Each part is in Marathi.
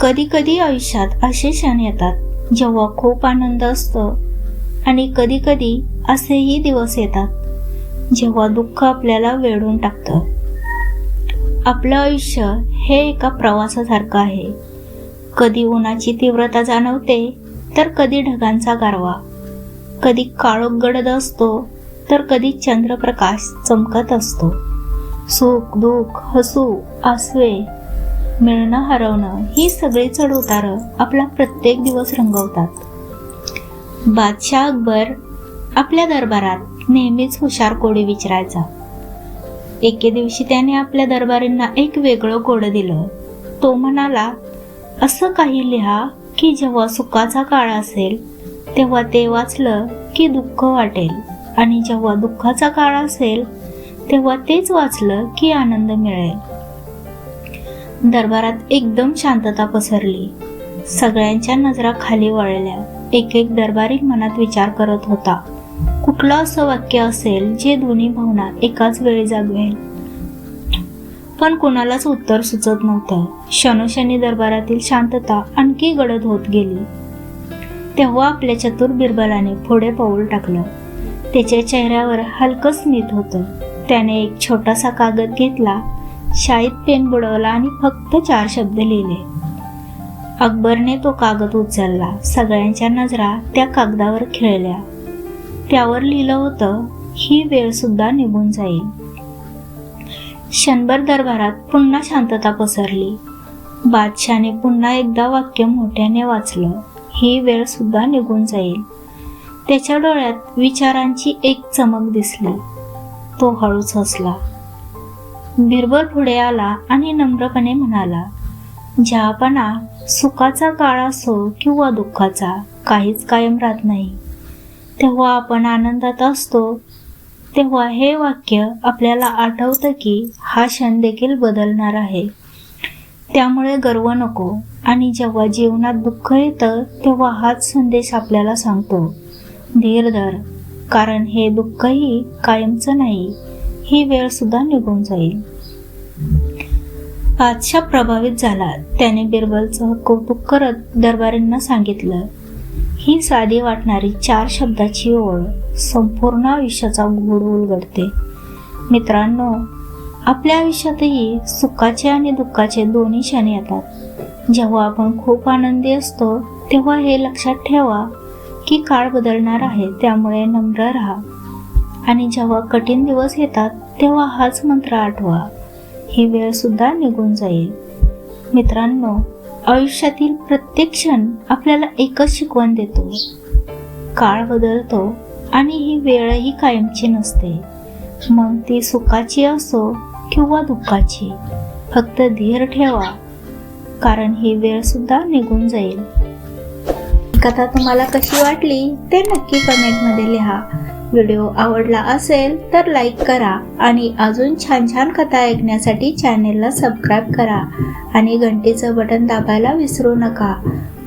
कधी कधी आयुष्यात असे क्षण येतात जेव्हा खूप आनंद असतो आणि कधी कधी असेही दिवस येतात जेव्हा दुःख आपल्याला वेढून टाकतं. आपलं आयुष्य हे एका प्रवासासारखं आहे. कधी उन्हाची तीव्रता जाणवते तर कधी ढगांचा गारवा. कधी काळोख गडद असतो तर कधी चंद्रप्रकाश चमकत असतो. सुख दुःख हसू आसवे मिळणं हरवणं ही सगळी चढ उतार आपला प्रत्येक दिवस रंगवतात. बादशाह अकबर आपल्या दरबारात नेहमीच हुशार कोडी विचारायचा. एके दिवशी त्याने आपल्या दरबारींना एक वेगळं कोड दिलं. तो म्हणाला असं काही लिहा की जेव्हा सुखाचा काळ असेल तेव्हा ते वाचलं की दुःख वाटेल. आणि जेव्हा दुःखाचा काळ असेल तेव्हा तेच वाचलं की आनंद मिळेल. दरबारात एकदम शांतता पसरली. सगळ्यांच्या नजरा खाली वळल्या. एक एक दरबारी मनात विचार करत होता कुठलं असं वाक्य असेल जे दोन्ही भावना एकाच वेळी जागवेल पण कोणालाच उत्तर सुचत नव्हतं. शनोशनी दरबारातील शांतता आणखी गडद होत गेली. तेव्हा आपल्या चतुर बिरबलाने पुढे पाऊल टाकलं. त्याच्या चेहऱ्यावर हलकं नीत होतं. त्याने एक छोटासा कागद घेतला शाईत पेन बुडवला आणि फक्त चार शब्द लिहिले. अकबरने तो कागद उचलला. सगळ्यांच्या नजरा त्या कागदावर खेळल्या. त्यावर लिहिलं होतं ही वेळ सुद्धा निघून जाईल. क्षणभर दरबारात पुन्हा शांतता पसरली. बादशाने पुन्हा एकदा वाक्य मोठ्याने वाचलं ही वेळ सुद्धा निघून जाईल. त्याच्या डोळ्यात विचारांची एक चमक दिसली. तो हळूच हसला. बिरबल पुढे आला आणि नम्रपणे म्हणाला ज्यापणा सुखाचा काळ असो किंवा दुःखाचा काहीच कायम राहत नाही. तेव्हा आपण आनंदात असतो. तेव्हा हे वाक्य आपल्याला आठवतं की हा क्षण देखील बदलणार आहे. त्यामुळे गर्व नको आणि जेव्हा जीवनात दुःख येतं तेव्हा हाच संदेश आपल्याला सांगतो. धीर धर कारण हे दुःखही कायमचं नाही ही वेळ सुद्धा निघून जाईल. बादशाह प्रभावित झाला. त्याने बिरबलचं कौतुक करत दरबारींना सांगितलं ही साधी वाटणारी चार शब्दाची ओळ संपूर्ण आयुष्याचा गूढ उलगडते मित्रांनो आपल्या आयुष्यातही सुखाचे आणि दुःखाचे दोन्ही क्षण येतात. जेव्हा आपण खूप आनंदी असतो तेव्हा हे लक्षात ठेवा की काळ बदलणार आहे त्यामुळे नम्र राहा. आणि जेव्हा कठीण दिवस येतात तेव्हा हाच मंत्र आठवा. ही वेळ सुद्धा निघून जाईल. मित्रांनो आयुष्यातील प्रत्येक क्षण आपल्याला एकच शिकवण देतो. काळ बदलतो आणि ही वेळही कायमची नसते. मग ती सुखाची असो किंवा दुःखाची फक्त धीर ठेवा कारण ही वेळ सुद्धा निघून जाईल. कथा तुम्हाला कशी वाटली ते नक्की कमेंटमध्ये लिहा. व्हिडिओ आवडला असेल तर लाईक करा आणि अजून छान छान कथा ऐकण्यासाठी चॅनेलला सबस्क्राईब करा आणि घंटीचं बटन दाबायला विसरू नका.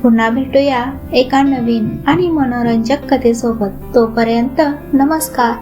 पुन्हा भेटूया एका नवीन आणि मनोरंजक कथेसोबत. तोपर्यंत नमस्कार.